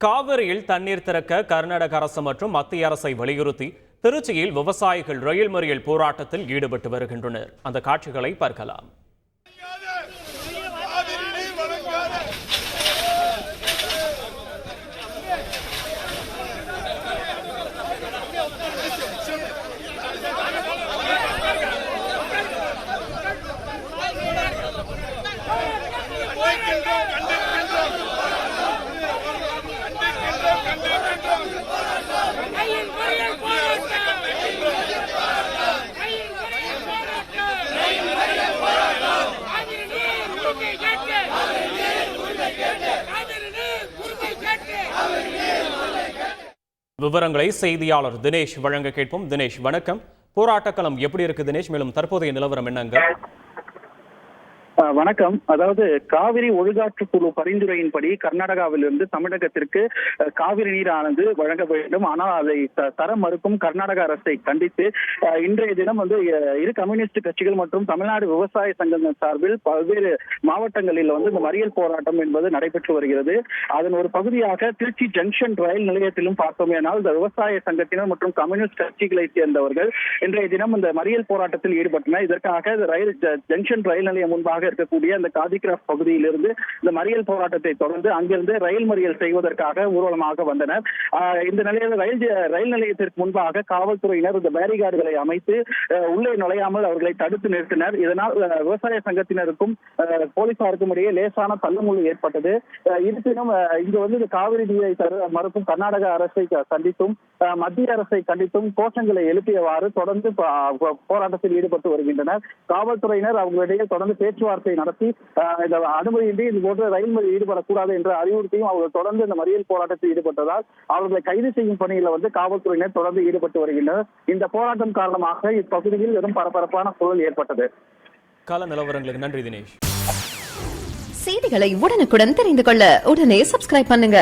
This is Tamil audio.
காவிரியில் தண்ணீர் திறக்க கர்நாடக அரசு மற்றும் மத்திய அரசை வலியுறுத்தி திருச்சியில் விவசாயிகள் ரயில் மறியல் போராட்டத்தில் ஈடுபட்டு வருகின்றனர். அந்த காட்சிகளை பார்க்கலாம் ரயில் மறியல் போராட்டம் ரயில் மறியல் போராட்டம் காவிரி நீர் உரிமை கேட்டு காவிரி நீர் உரிமை கேட்டு விவரங்களை செய்தியாளர் தினேஷ் வழங்க கேட்போம். தினேஷ் வணக்கம். போராட்டக்களம் எப்படி இருக்கு தினேஷ்? மேலும் தற்போதைய நிலவரம் என்னங்க? வணக்கம். அதாவது காவிரி ஒழுகாற்று குழு பரிந்துரையின்படி கர்நாடகாவிலிருந்து தமிழகத்திற்கு காவிரி நீரானது வழங்க வேண்டும். ஆனால் அதை தர மறுக்கும் கர்நாடக அரசை கண்டித்து இன்றைய தினம் வந்து இரு கம்யூனிஸ்ட் கட்சிகள் மற்றும் தமிழ்நாடு விவசாய சங்கங்கள் சார்பில் பல்வேறு மாவட்டங்களில் வந்து இந்த மறியல் போராட்டம் என்பது நடைபெற்று வருகிறது. அதன் ஒரு பகுதியாக திருச்சி ஜங்ஷன் ரயில் நிலையத்திலும் பார்த்தோமேனால் இந்த விவசாய சங்கத்தினர் மற்றும் கம்யூனிஸ்ட் கட்சிகளை சேர்ந்தவர்கள் இன்றைய தினம் இந்த மறியல் போராட்டத்தில் ஈடுபட்டனர். இதற்காக ரயில் ஜங்ஷன் ரயில் நிலையம் முன்பாக இருக்கக்கூடிய இந்த காதிகிராஃப் பகுதியிலிருந்து இந்த மறியல் போராட்டத்தை தொடர்ந்து அங்கிருந்து ரயில் மறியல் செய்வதற்காக ஊர்வலமாக வந்தனர். இந்த நிலையில் ரயில் ரயில் நிலையத்திற்கு முன்பாக காவல்துறையினர் இந்த பேரிகார்டுகளை அமைத்து உள்ளே நுழையாமல் அவர்களை தடுத்து நிறுத்தினர். இதனால் விவசாய சங்கத்தினருக்கும் போலீசாருக்கும் இடையே லேசான தள்ளுமுள்ளு ஏற்பட்டது. இருப்பினும் அஹ், இங்கு வந்து இந்த காவிரி நீரை தர மறுக்கும் கர்நாடக அரசை க- கண்டித்தும் மத்திய அரசை கண்டித்தும் கோஷங்களை எழுப்பியவாறு தொடர்ந்து போராட்டத்தில் ஈடுபட்டு வருகின்றனர். காவல்துறையினர் அவர்களிடையே தொடர்ந்து பேச்சுவார்த்தை நடத்தி அஹ், இந்த அனுமதியின்றி இது போன்ற ரயில் மறியல் ஈடுபடக்கூடாது என்ற அறிவுறுத்தியும் அவர்கள் தொடர்ந்து இந்த மறியல் போராட்டத்தில் ஈடுபட்டதால் அவர்களை கைது செய்யும் பணியில் வந்து காவல்துறையினர் தொடர்ந்து ஈடுபட்டு வருகின்றனர். இந்த போராட்டம் காரணமாக இப்பகுதியில் வெறும் பரபரப்பான சூழல் ஏற்பட்டது. கால நிலவரங்களுக்கு நன்றி தினேஷ். செய்திகளை உடனுக்குடன் தெரிந்து கொள்ள உடனே சப்ஸ்கிரைப் பண்ணுங்க.